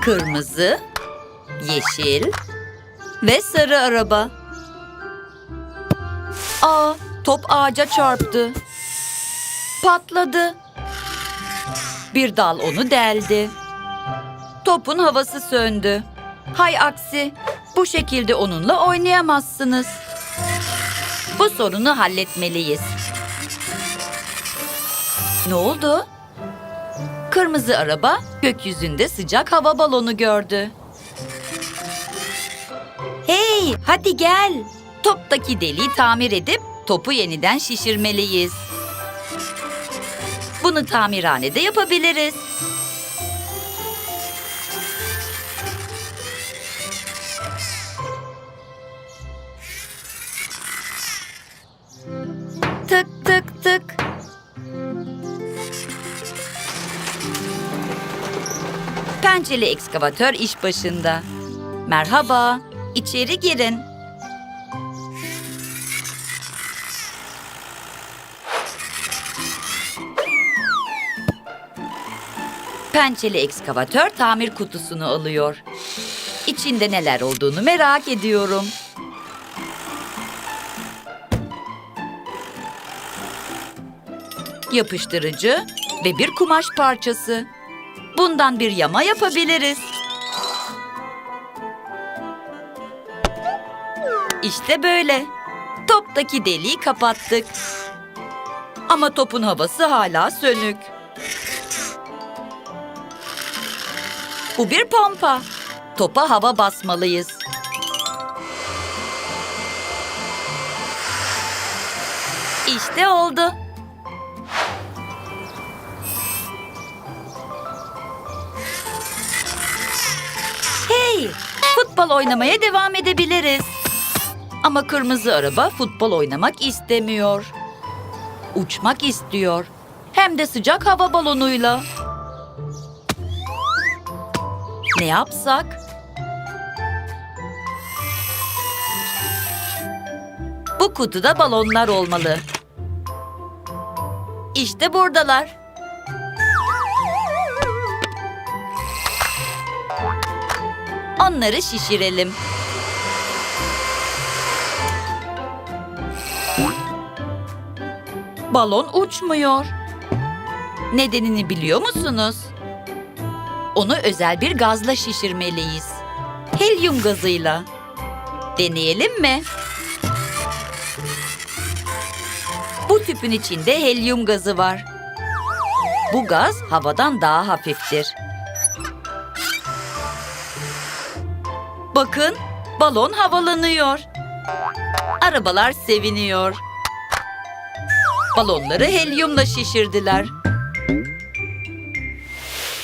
Kırmızı, yeşil ve sarı araba. Aa, top ağaca çarptı. Patladı. Bir dal onu deldi. Topun havası söndü. Hay aksi, bu şekilde onunla oynayamazsınız. Bu sorunu halletmeliyiz. Ne oldu? Kırmızı araba gökyüzünde sıcak hava balonu gördü. Hey, hadi gel. Toptaki deliği tamir edip topu yeniden şişirmeliyiz. Bunu tamirhanede yapabiliriz. Pençeli ekskavatör iş başında. Merhaba, içeri girin. Pençeli ekskavatör tamir kutusunu alıyor. İçinde neler olduğunu merak ediyorum. Yapıştırıcı ve bir kumaş parçası. Bundan bir yama yapabiliriz. İşte böyle. Toptaki deliği kapattık. Ama topun havası hala sönük. Bu bir pompa. Topa hava basmalıyız. İşte oldu. Futbol oynamaya devam edebiliriz. Ama kırmızı araba futbol oynamak istemiyor. Uçmak istiyor. Hem de sıcak hava balonuyla. Ne yapsak? Bu kutuda balonlar olmalı. İşte buradalar. Onları şişirelim. Balon uçmuyor. Nedenini biliyor musunuz? Onu özel bir gazla şişirmeliyiz. Helyum gazıyla. Deneyelim mi? Bu tüpün içinde helyum gazı var. Bu gaz havadan daha hafiftir. Bakın, balon havalanıyor. Arabalar seviniyor. Balonları helyumla şişirdiler.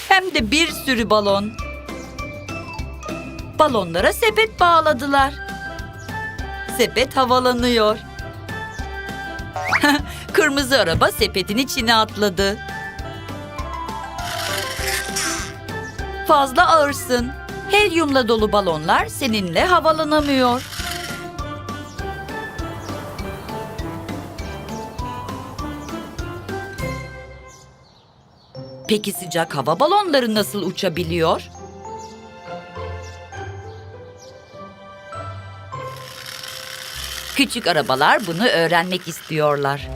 Hem de bir sürü balon. Balonlara sepet bağladılar. Sepet havalanıyor. Kırmızı araba sepetin içine atladı. Fazla ağırsın. Helyumla dolu balonlar seninle havalanamıyor. Peki sıcak hava balonları nasıl uçabiliyor? Küçük arabalar bunu öğrenmek istiyorlar.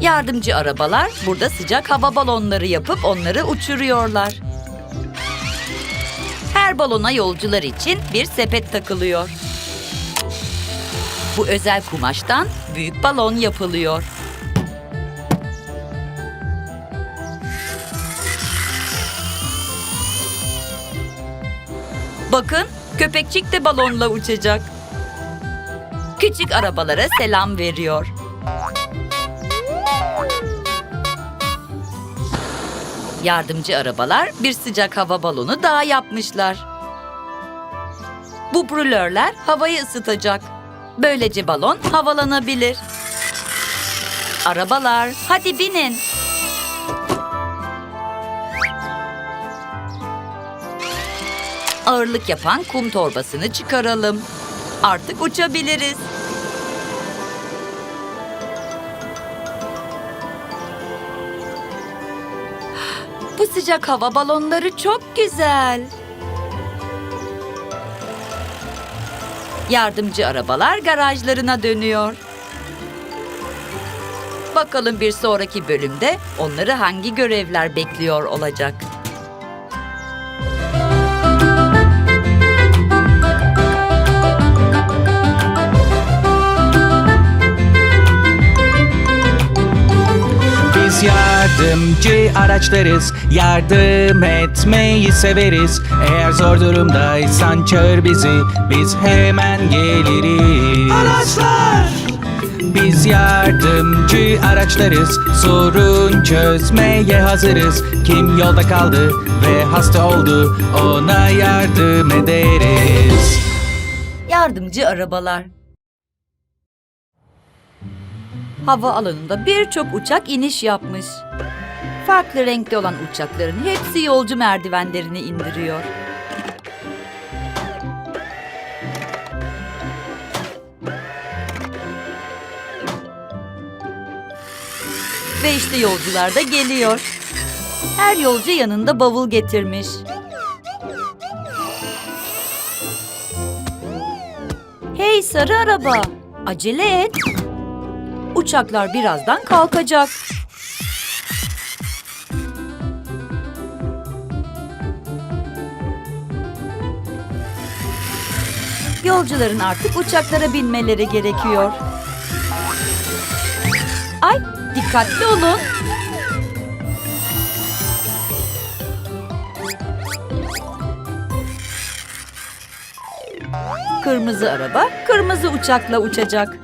Yardımcı arabalar burada sıcak hava balonları yapıp onları uçuruyorlar. Her balona yolcular için bir sepet takılıyor. Bu özel kumaştan büyük balon yapılıyor. Bakın, köpekçik de balonla uçacak. Küçük arabalara selam veriyor. Yardımcı arabalar bir sıcak hava balonu daha yapmışlar. Bu brülörler havayı ısıtacak. Böylece balon havalanabilir. Arabalar, hadi binin. Ağırlık yapan kum torbasını çıkaralım. Artık uçabiliriz. Sıcak hava balonları çok güzel. Yardımcı arabalar garajlarına dönüyor. Bakalım bir sonraki bölümde onları hangi görevler bekliyor olacak. Biz yardımcı araçlarız, yardım etmeyi severiz. Eğer zor durumdaysan çağır bizi, biz hemen geliriz. Araçlar! Biz yardımcı araçlarız, sorun çözmeye hazırız. Kim yolda kaldı ve hasta oldu, ona yardım ederiz. Yardımcı arabalar. Hava alanında birçok uçak iniş yapmış. Farklı renkli olan uçakların hepsi yolcu merdivenlerini indiriyor. Ve işte yolcular da geliyor. Her yolcu yanında bavul getirmiş. Hey sarı araba, acele et. Uçaklar birazdan kalkacak. Yolcuların artık uçaklara binmeleri gerekiyor. Ay, dikkatli olun. Kırmızı araba kırmızı uçakla uçacak.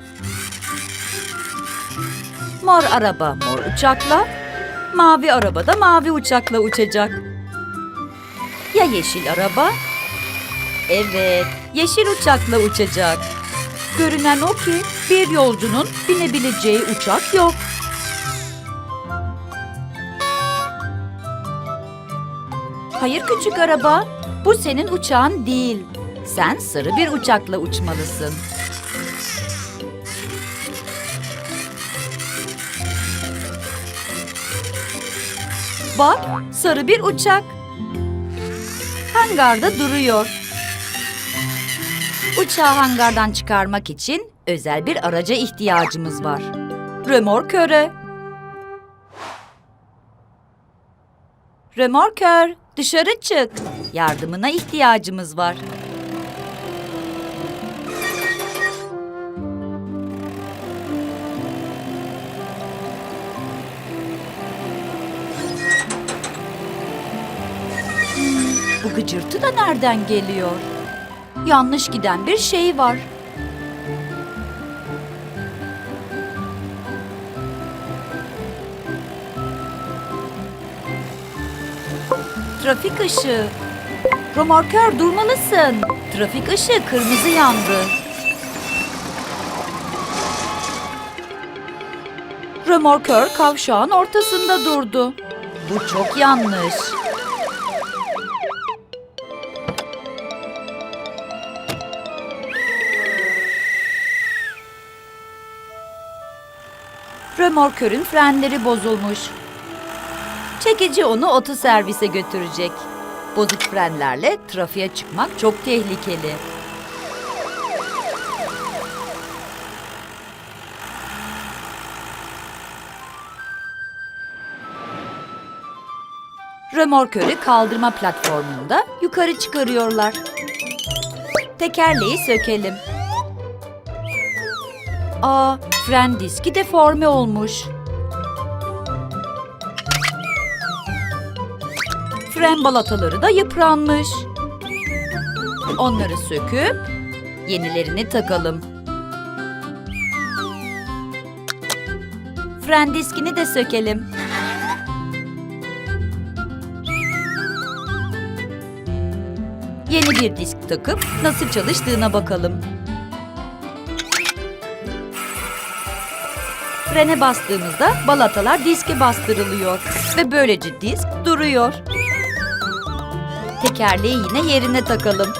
Mor araba mor uçakla, mavi araba da mavi uçakla uçacak. Ya yeşil araba? Evet, yeşil uçakla uçacak. Görünen o ki bir yolcunun binebileceği uçak yok. Hayır küçük araba, bu senin uçağın değil. Sen sarı bir uçakla uçmalısın. Bak, sarı bir uçak. Hangarda duruyor. Uçağı hangardan çıkarmak için özel bir araca ihtiyacımız var. Römorköre. Römorkör, dışarı çık. Yardımına ihtiyacımız var. Bu gıcırtı da nereden geliyor? Yanlış giden bir şey var. Trafik ışığı. Romorkör durmalısın. Trafik ışığı kırmızı yandı. Römorkör kavşağın ortasında durdu. Bu çok yanlış. Römorkörün frenleri bozulmuş. Çekici onu oto servise götürecek. Bozuk frenlerle trafiğe çıkmak çok tehlikeli. Römorkörü kaldırma platformunda yukarı çıkarıyorlar. Tekerleği sökelim. Aa, fren diski deforme olmuş. Fren balataları da yıpranmış. Onları söküp yenilerini takalım. Fren diskini de sökelim. Yeni bir disk takıp nasıl çalıştığına bakalım. Frene bastığımızda balatalar diske bastırılıyor ve böylece disk duruyor. Tekerleği yine yerine takalım.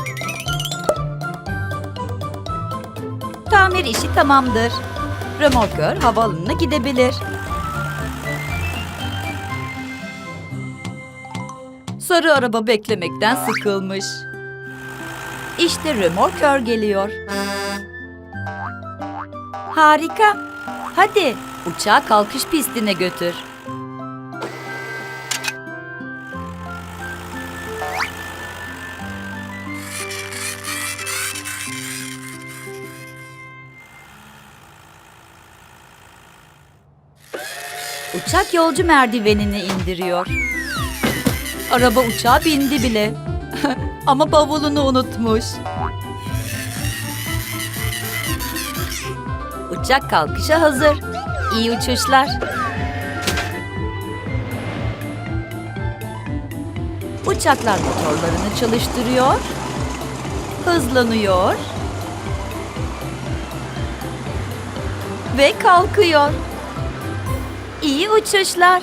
Tamir işi tamamdır. Römorkör havaalanına gidebilir. Sarı araba beklemekten sıkılmış. İşte römorkör geliyor. Harika. Hadi uçağı kalkış pistine götür. Uçak yolcu merdivenini indiriyor. Araba uçağa bindi bile. Ama bavulunu unutmuş. Uçak kalkışa hazır. İyi uçuşlar. Uçaklar motorlarını çalıştırıyor. Hızlanıyor. Ve kalkıyor. İyi uçuşlar.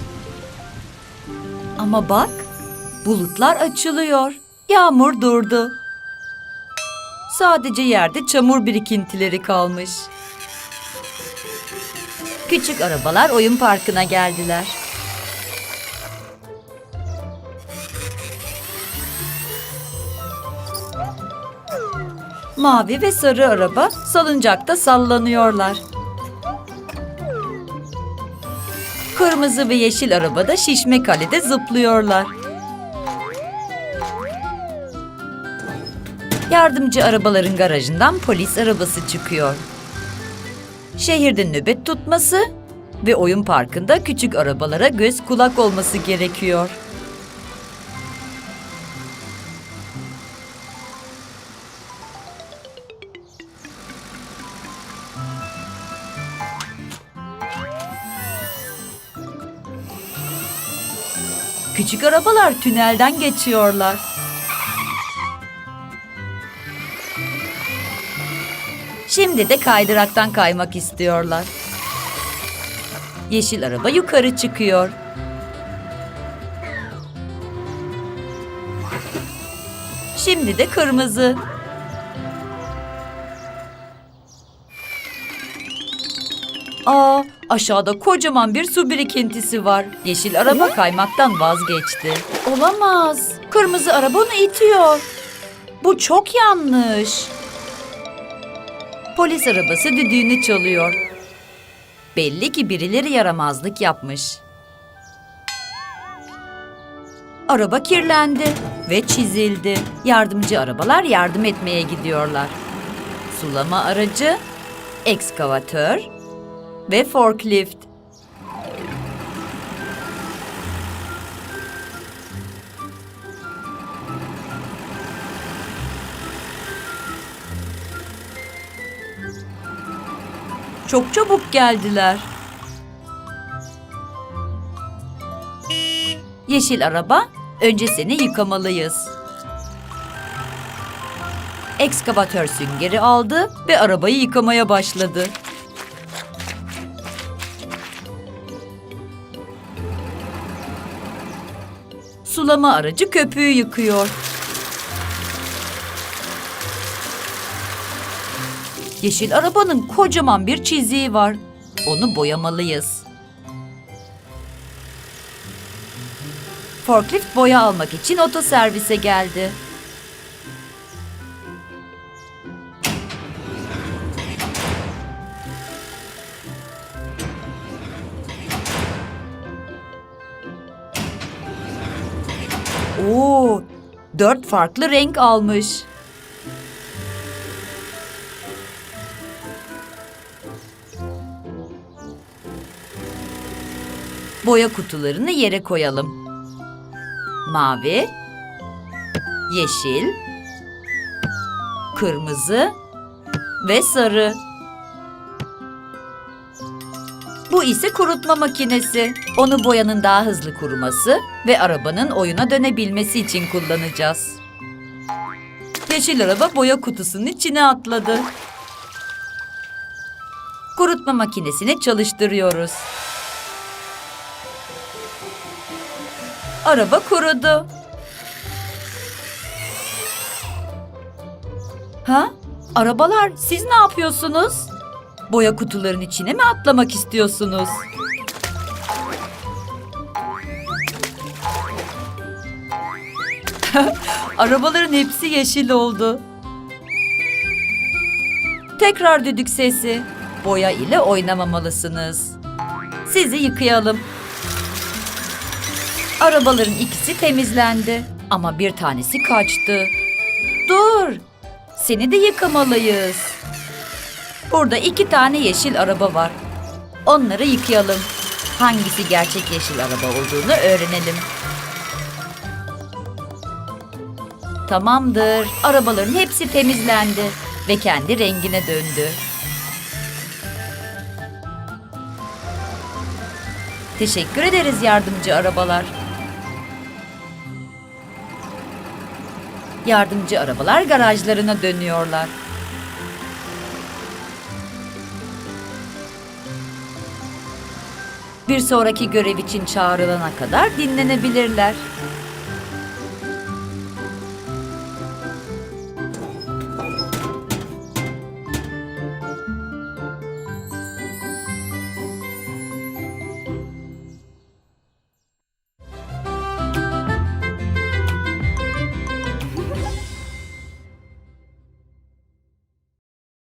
Ama bak, bulutlar açılıyor. Yağmur durdu. Sadece yerde çamur birikintileri kalmış. Küçük arabalar oyun parkına geldiler. Mavi ve sarı araba salıncakta sallanıyorlar. Kırmızı ve yeşil arabada şişme kalede zıplıyorlar. Yardımcı arabaların garajından polis arabası çıkıyor. Şehirde nöbet tutması ve oyun parkında küçük arabalara göz kulak olması gerekiyor. Küçük arabalar tünelden geçiyorlar. Şimdi de kaydıraktan kaymak istiyorlar. Yeşil araba yukarı çıkıyor. Şimdi de kırmızı. Aa, aşağıda kocaman bir su birikintisi var. Yeşil araba kaymaktan vazgeçti. Olamaz. Kırmızı araba onu itiyor. Bu çok yanlış. Polis arabası düdüğünü çalıyor. Belli ki birileri yaramazlık yapmış. Araba kirlendi ve çizildi. Yardımcı arabalar yardım etmeye gidiyorlar. Sulama aracı, ekskavatör ve forklift. Çok çabuk geldiler. Yeşil araba, önce seni yıkamalıyız. Ekskavatör süngeri aldı ve arabayı yıkamaya başladı. Sulama aracı köpüğü yıkıyor. Yeşil arabanın kocaman bir çiziği var. Onu boyamalıyız. Forklift boya almak için otoservise geldi. Dört farklı renk almış. Boya kutularını yere koyalım. Mavi, yeşil, kırmızı ve sarı. Bu ise kurutma makinesi. Onu boyanın daha hızlı kuruması ve arabanın oyuna dönebilmesi için kullanacağız. Yeşil araba boya kutusunun içine atladı. Kurutma makinesini çalıştırıyoruz. Araba kurudu. Ha? Arabalar siz ne yapıyorsunuz? Boya kutuların içine mi atlamak istiyorsunuz? Arabaların hepsi yeşil oldu. Tekrar düdük sesi. Boya ile oynamamalısınız. Sizi yıkayalım. Arabaların ikisi temizlendi ama bir tanesi kaçtı. Dur. Seni de yıkamalıyız. Burada iki tane yeşil araba var. Onları yıkayalım. Hangisi gerçek yeşil araba olduğunu öğrenelim. Tamamdır. Arabaların hepsi temizlendi ve kendi rengine döndü. Teşekkür ederiz yardımcı arabalar. Yardımcı arabalar garajlarına dönüyorlar. Bir sonraki görev için çağrılana kadar dinlenebilirler.